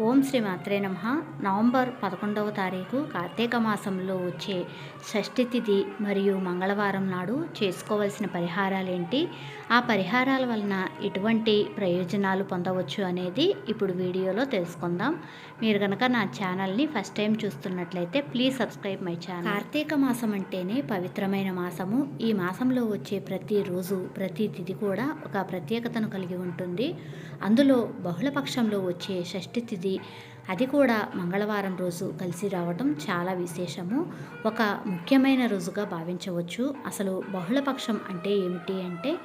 ఓం శ్రీ మాత్రే నమ. నవంబర్ పదకొండవ తారీఖు కార్తీక మాసంలో వచ్చే షష్ఠి తిథి మరియు మంగళవారం నాడు చేసుకోవలసిన పరిహారాలు ఏంటి ఆ పరిహారాల వలన ఎటువంటి ప్రయోజనాలు పొందవచ్చు అనేది ఇప్పుడు వీడియోలో తెలుసుకుందాం. మీరు కనుక నా ఛానల్ని ఫస్ట్ టైం చూస్తున్నట్లయితే please subscribe my channel. Kartika మాసం అంటేనే పవిత్రమైన మాసము. ఈ మాసంలో వచ్చే ప్రతి రోజు ప్రతి తిథి కూడా ఒక ప్రత్యేకతను కలిగి ఉంటుంది. అందులో బహుళపక్షంలో వచ్చే షష్ఠి తిథి అది కూడా మంగళవారం రోజు కలిసి రావటం చాలా విశేషము. ఒక ముఖ్యమైన రోజుగా భావించవచ్చు. అసలు బహుళపక్షం అంటే ఏమిటి అంటే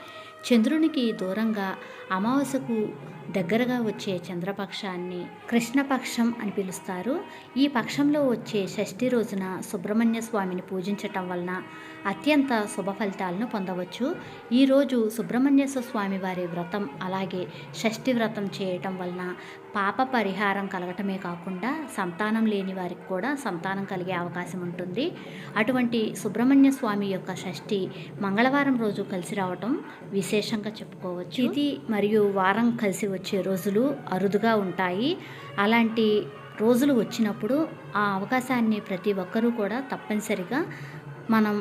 చంద్రునికి దూరంగా అమావాస్యకు దగ్గరగా వచ్చే చంద్రపక్షాన్ని కృష్ణపక్షం అని పిలుస్తారు. ఈ పక్షంలో వచ్చే షష్ఠి రోజున సుబ్రహ్మణ్య స్వామిని పూజించటం వలన అత్యంత శుభ ఫలితాలను పొందవచ్చు. ఈరోజు సుబ్రహ్మణ్యేశ్వర స్వామి వారి వ్రతం అలాగే షష్ఠి వ్రతం చేయటం వలన పాప పరిహారం కలగటమే కాకుండా సంతానం లేని వారికి కూడా సంతానం కలిగే అవకాశం ఉంటుంది. అటువంటి సుబ్రహ్మణ్య స్వామి యొక్క షష్ఠి మంగళవారం రోజు కలిసి రావటం విశేషంగా చెప్పుకోవచ్చు. ఇది మరియు వారం కలిసి వచ్చే రోజులు అరుదుగా ఉంటాయి. అలాంటి రోజులు వచ్చినప్పుడు ఆ అవకాశాన్ని ప్రతి ఒక్కరూ కూడా తప్పనిసరిగా మనం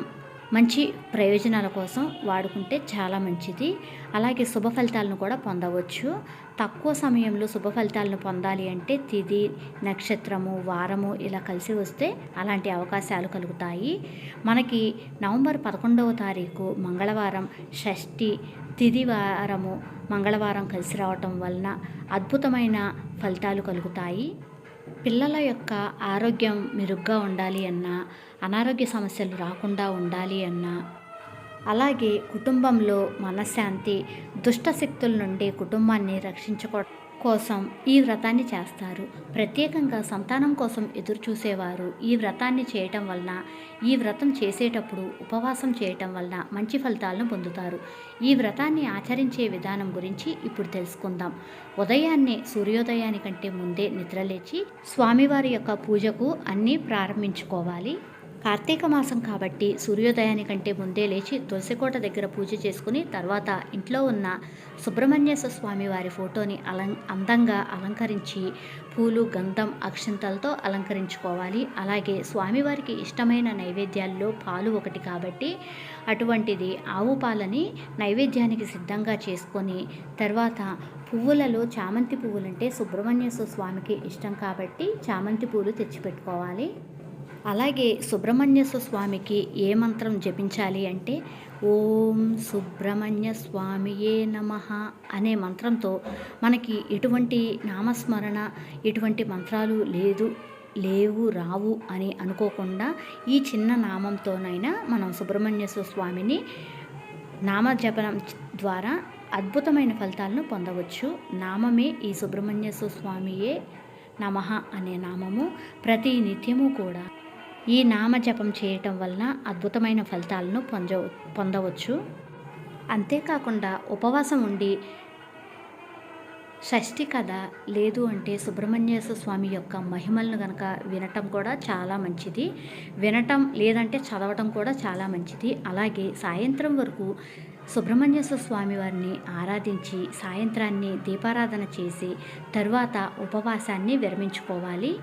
మంచి ప్రయోజనాల కోసం వాడుకుంటే చాలా మంచిది. అలాగే శుభ ఫలితాలను కూడా పొందవచ్చు. తక్కువ సమయంలో శుభ ఫలితాలను పొందాలి అంటే తిది నక్షత్రము వారము ఇలా కలిసి వస్తే అలాంటి అవకాశాలు కలుగుతాయి. మనకి నవంబర్ పదకొండవ తారీఖు మంగళవారం షష్ఠి తిది వారము మంగళవారం కలిసి రావటం వలన అద్భుతమైన ఫలితాలు కలుగుతాయి. పిల్లల యొక్క ఆరోగ్యం మెరుగ్గా ఉండాలి అన్నా అనారోగ్య సమస్యలు రాకుండా ఉండాలి అన్నా అలాగే కుటుంబంలో మనశ్శాంతి దుష్ట శక్తుల నుండి కుటుంబాన్ని రక్షించుకో కోసం ఈ వ్రతాన్ని చేస్తారు. ప్రత్యేకంగా సంతానం కోసం ఎదురు చూసేవారు ఈ వ్రతాన్ని చేయటం వలన ఈ వ్రతం చేసేటప్పుడు ఉపవాసం చేయటం వలన మంచి ఫలితాలను పొందుతారు. ఈ వ్రతాన్ని ఆచరించే విధానం గురించి ఇప్పుడు తెలుసుకుందాం. ఉదయాన్నే సూర్యోదయానికంటే ముందే నిద్రలేచి స్వామివారి యొక్క పూజకు అన్నీ ప్రారంభించుకోవాలి. కార్తీక మాసం కాబట్టి సూర్యోదయానికంటే ముందే లేచి తులసికోట దగ్గర పూజ చేసుకుని తర్వాత ఇంట్లో ఉన్న సుబ్రహ్మణ్యేశ్వర స్వామి వారి ఫోటోని అలం అందంగా అలంకరించి పూలు గంధం అక్షంతలతో అలంకరించుకోవాలి. అలాగే స్వామివారికి ఇష్టమైన నైవేద్యాల్లో పాలు ఒకటి కాబట్టి అటువంటిది ఆవు పాలని నైవేద్యానికి సిద్ధంగా చేసుకొని తర్వాత పువ్వులలో చామంతి పువ్వులంటే సుబ్రహ్మణ్యేశ్వర స్వామికి ఇష్టం కాబట్టి చామంతి పూలు తెచ్చిపెట్టుకోవాలి. అలాగే సుబ్రహ్మణ్యేశ్వర స్వామికి ఏ మంత్రం జపించాలి అంటే ఓం సుబ్రహ్మణ్య స్వామియే నమ అనే మంత్రంతో మనకి ఎటువంటి నామస్మరణ ఎటువంటి మంత్రాలు లేదు లేవు రావు అని అనుకోకుండా ఈ చిన్న నామంతోనైనా మనం సుబ్రహ్మణ్యేశ్వర స్వామిని నామజపనం ద్వారా అద్భుతమైన ఫలితాలను పొందవచ్చు. నామమే ఈ సుబ్రహ్మణ్యేశ్వర స్వామియే నమ అనే నామము ప్రతి నిత్యము కూడా. ఈ నామజపం చేయటం వలన అద్భుతమైన ఫలితాలను పొంద పొందవచ్చు. అంతేకాకుండా ఉపవాసం ఉండి షష్ఠి కథ లేదు అంటే సుబ్రహ్మణ్యేశ్వర స్వామి యొక్క మహిమలను కనుక వినటం కూడా చాలా మంచిది. వినటం లేదంటే చదవటం కూడా చాలా మంచిది. అలాగే సాయంత్రం వరకు సుబ్రహ్మణ్యేశ్వర స్వామి వారిని ఆరాధించి సాయంత్రాన్ని దీపారాధన చేసి తరువాత ఉపవాసాన్ని విరమించుకోవాలి.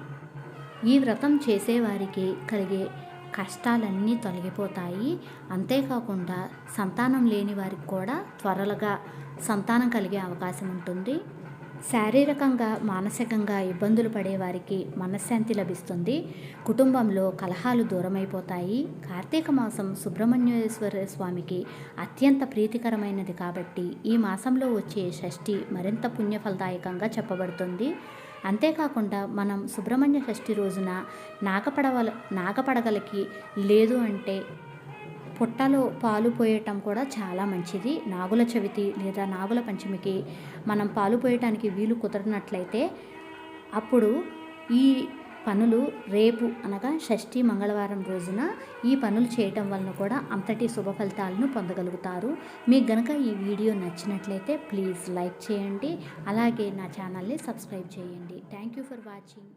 ఈ వ్రతం చేసేవారికి కలిగే కష్టాలన్నీ తొలగిపోతాయి. అంతేకాకుండా సంతానం లేని వారికి కూడా త్వరలుగా సంతానం కలిగే అవకాశం ఉంటుంది. శారీరకంగా మానసికంగా ఇబ్బందులు పడే వారికి మనశ్శాంతి లభిస్తుంది. కుటుంబంలో కలహాలు దూరమైపోతాయి. కార్తీక మాసం సుబ్రహ్మణ్యేశ్వర స్వామికి అత్యంత ప్రీతికరమైనది కాబట్టి ఈ మాసంలో వచ్చే షష్ఠి మరింత పుణ్యఫలదాయకంగా చెప్పబడుతుంది. అంతేకాకుండా మనం సుబ్రహ్మణ్య షష్ఠి రోజున నాగపడవల నాగపడగలకి లేదు అంటే పుట్టలో పాలు పోయటం కూడా చాలా మంచిది. నాగుల చవితి లేదా నాగుల పంచమికి మనం పాలు పోయటానికి వీలు కుదరనట్లయితే అప్పుడు ఈ పనులు రేపు అనగా షష్ఠి మంగళవారం రోజున ఈ పనులు చేయటం వలన కూడా అంతటి శుభ ఫలితాలను పొందగలుగుతారు. మీకు గనక ఈ వీడియో నచ్చినట్లయితే ప్లీజ్ లైక్ చేయండి. అలాగే నా ఛానల్ని సబ్స్క్రైబ్ చేయండి. Thank you for watching.